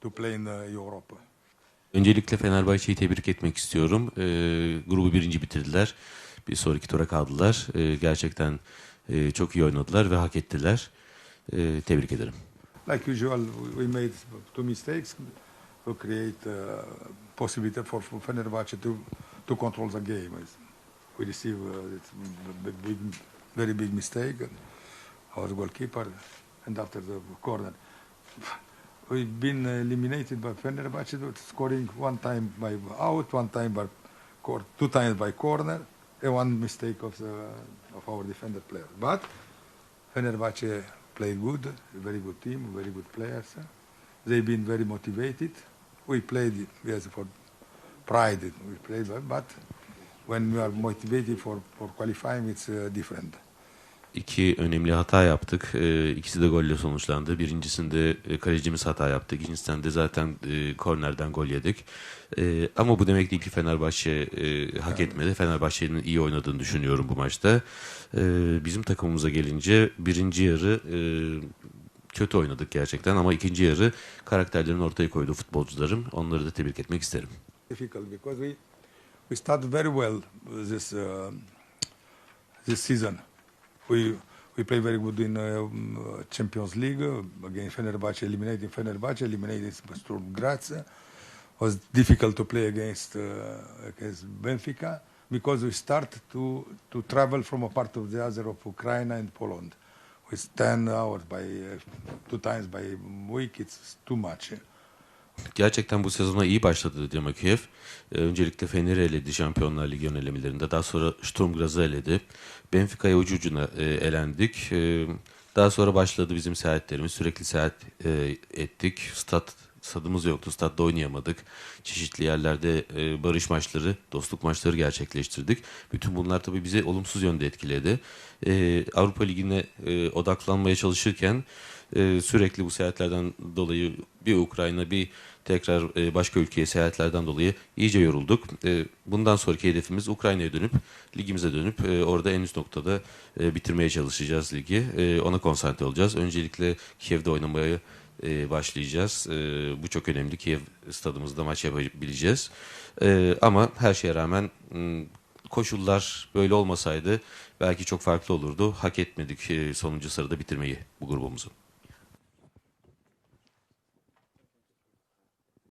to play in uh, Europe. Öncelikle Fenerbahçe'yi tebrik etmek istiyorum. Ee, grubu birinci bitirdiler. Bir sonraki tura kaldılar. Ee, gerçekten e, çok iyi oynadılar ve hak ettiler. Ee, tebrik ederim. Like usual, we made two mistakes to create uh, possibility for, Fenerbahce to to control the game. We receive uh, a big, very big mistake. Our goalkeeper, and after the corner, we've been eliminated by Fenerbahce, scoring one time by out, one time by cor- two times by corner, and one mistake of the of our defender player. But Fenerbahce played good, very good team, very good players. They've been very motivated. We played yes for pride. We played, but when we are motivated for, for qualifying, it's uh, different. İki önemli hata yaptık. Ee, ikisi de golle sonuçlandı. Birincisinde e, kalecimiz hata yaptı. İkincisinden de zaten e, kornerden gol yedik. E, ama bu demek değil ki Fenerbahçe e, hak etmedi. Fenerbahçe'nin iyi oynadığını düşünüyorum bu maçta. E, bizim takımımıza gelince birinci yarı e, kötü oynadık gerçekten ama ikinci yarı karakterlerini ortaya koydu futbolcularım. Onları da tebrik etmek isterim. Difficult because we we started very well this uh, this season. We we play very good in um, Champions League uh, against Fenerbahce, eliminating Fenerbahce, eliminating Sturm Graz. was difficult to play against uh, against Benfica because we start to to travel from a part of the other of Ukraine and Poland. With 10 hours by uh, two times by week, it's too much. Gerçekten bu sezona iyi başladı Dinamo Kiev. Ee, öncelikle Fener'i eledi Şampiyonlar Ligi önelemelerinde. Daha sonra Sturm Graz'ı eledi. Benfica'ya ucu ucuna e, elendik. E, daha sonra başladı bizim seyahatlerimiz. Sürekli seyahat e, ettik. Stat stadımız yoktu. Stadda oynayamadık. Çeşitli yerlerde e, barış maçları, dostluk maçları gerçekleştirdik. Bütün bunlar tabii bizi olumsuz yönde etkiledi. E, Avrupa Ligi'ne e, odaklanmaya çalışırken e, sürekli bu seyahatlerden dolayı bir Ukrayna bir tekrar e, başka ülkeye seyahatlerden dolayı iyice yorulduk. E, bundan sonraki hedefimiz Ukrayna'ya dönüp ligimize dönüp e, orada en üst noktada e, bitirmeye çalışacağız ligi. E, ona konsantre olacağız. Öncelikle Kiev'de oynamaya e, başlayacağız. E, bu çok önemli. Kiev stadımızda maç yapabileceğiz. E, ama her şeye rağmen koşullar böyle olmasaydı belki çok farklı olurdu. Hak etmedik e, sonuncu sırada bitirmeyi bu grubumuzu.